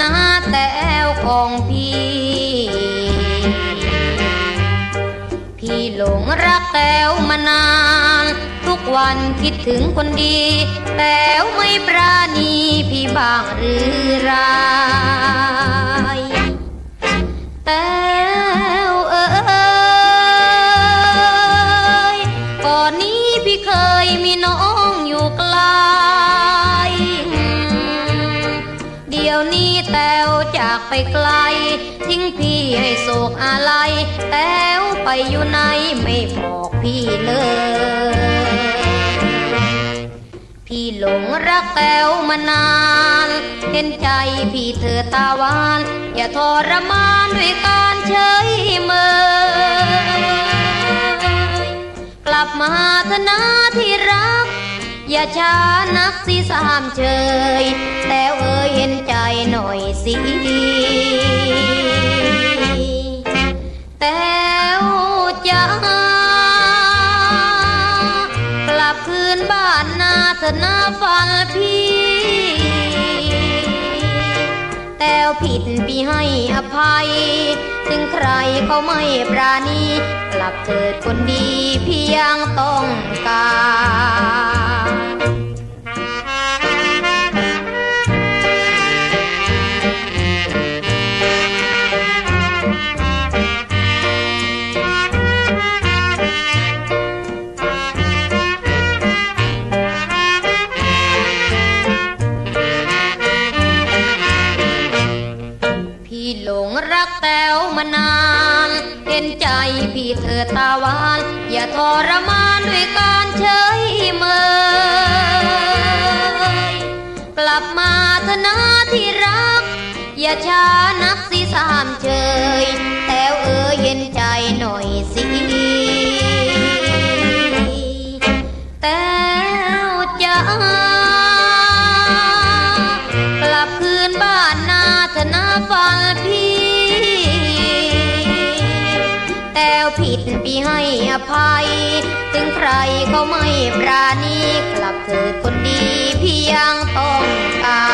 นะแต้วของพี่ พี่หลงรักแต้วมานาน ทุกวันคิดถึงคนดี แต้วไม่ปราณีพี่บ้างหรือไรแต้วเอ้ยก่อนนี้พี่เคยมีน้อง ดี๋ยวนี้แต้วจากไปไกล ทิ้งพี่ให้โศกอะไรแต้วไปอยู่ไหนไม่บอกพี่เลย พี่หลงรักแต้วมานาน เห็นใจพี่เธอตาหวาน อย่าทรมานด้วยการเฉยเมยกลับมาเถอะนะที่รัก อย่าช้านักสิสามเชยแต้วเอ่ยเห็น หน่อยสิ แต้วจ้ากลับคืนบ้านนาเถอะนาฝันพี่ แต้วผิดพี่ให้อภัย ถึงใครเขาไม่ปราณี กลับเถิดคนดีพี่ยังต้อง รักแต้วมานาน เห็นใจพี่เธอตาหวาน อย่าทรมานด้วยการเฉยเมยกลับมาเถอะนะที่รัก อย่าช้านักสิสามเฉยแต้วเออเห็นใจหน่อยสิ ผิดพี่ให้อภัย ถึงใครเขาไม่ปราณีกลับเถิดคนดีพี่ยังต้องการ